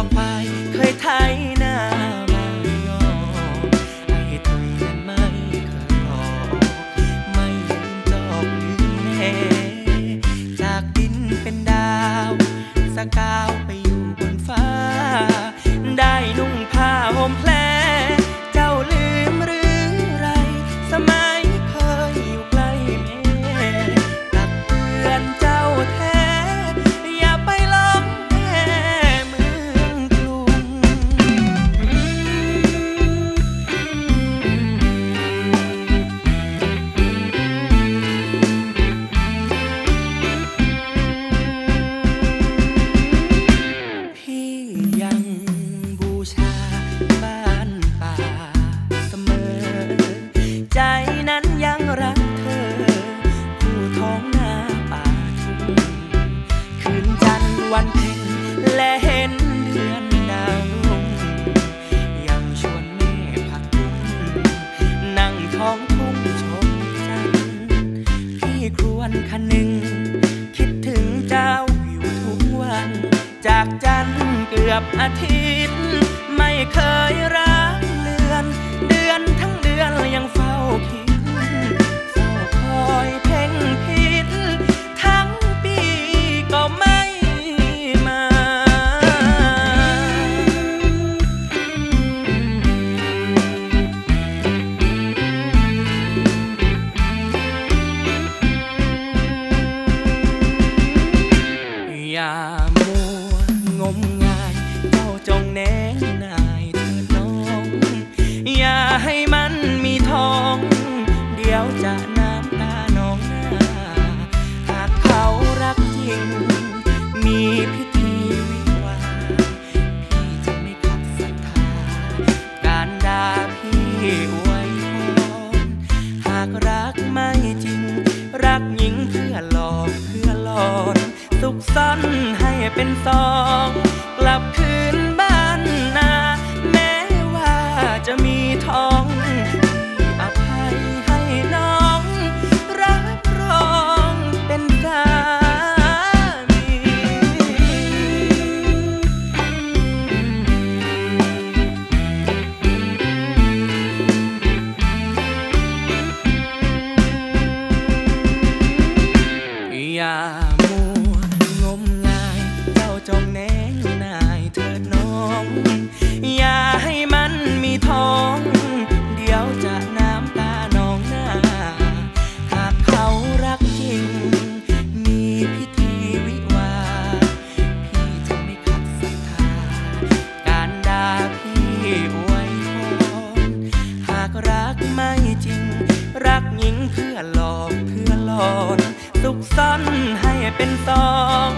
อกไปเคยไทยหน้ามายอไอ้ไทยแลนไม่เคยรอไม่ยืมจอกยืมแน่จากดินเป็นดาวสกาว วันเพ็งและเห็นเดือนดาวรุ่งยังชวนแม่พักทุ่นั่งท้องทุ่งชมจันทร์พี่ครวนคันหนึ่ง คิดถึงเจ้าอยู่ทุกวัน จากจันทร์เกือบอาทิตย์ ไม่เคยรัก สั้นให้เป็นสอง เพื่อหลอกเพื่อหลอนสุขสันให้เป็นสอง